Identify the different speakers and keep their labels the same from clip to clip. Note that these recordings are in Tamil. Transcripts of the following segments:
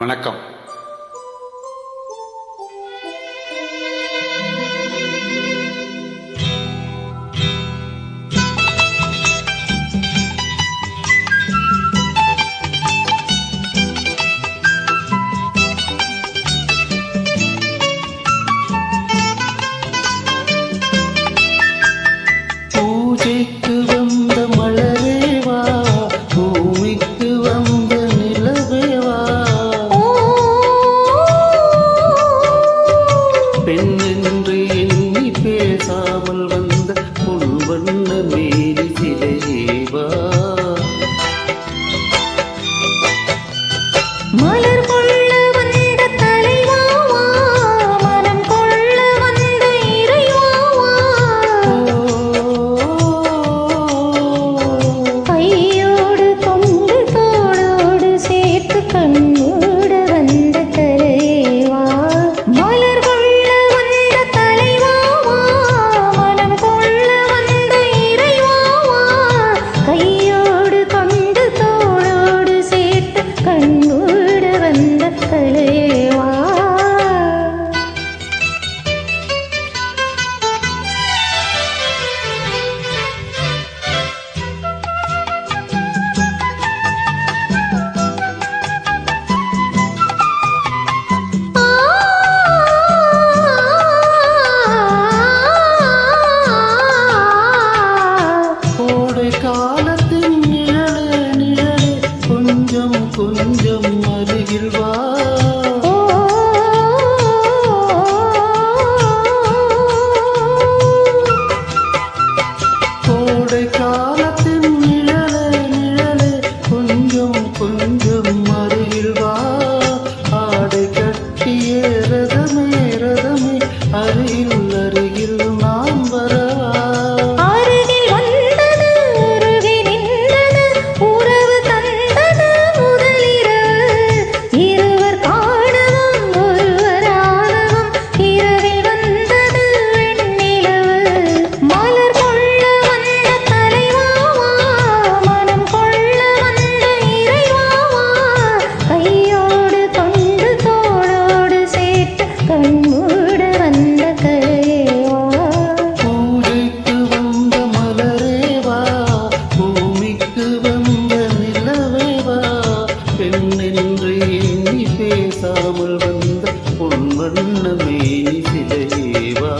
Speaker 1: வணக்கம்
Speaker 2: பூஜைக்கு கொஞ்சம் அருகில் வா.
Speaker 3: கோடைக்கால வண்ணமேனி சிலைவா?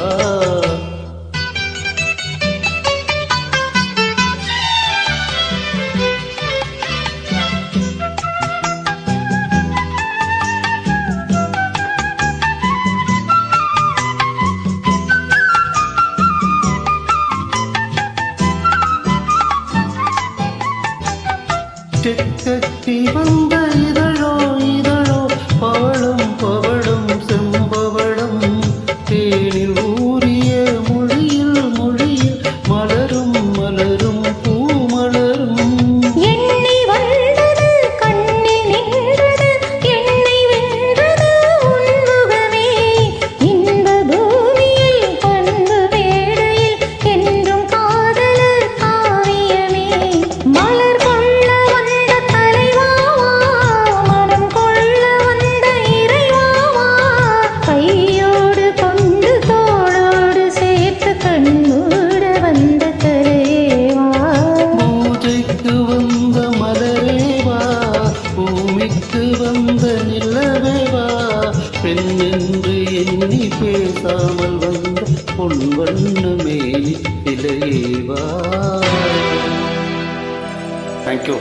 Speaker 3: தெற்கத்தி வந்த இத விட்டு வந்த
Speaker 2: நிலவேவா? பெண் என்று எண்ணி பேசாமல் வந்த பொன் வண்ணமே இலையேவா
Speaker 1: தேங்க்யூ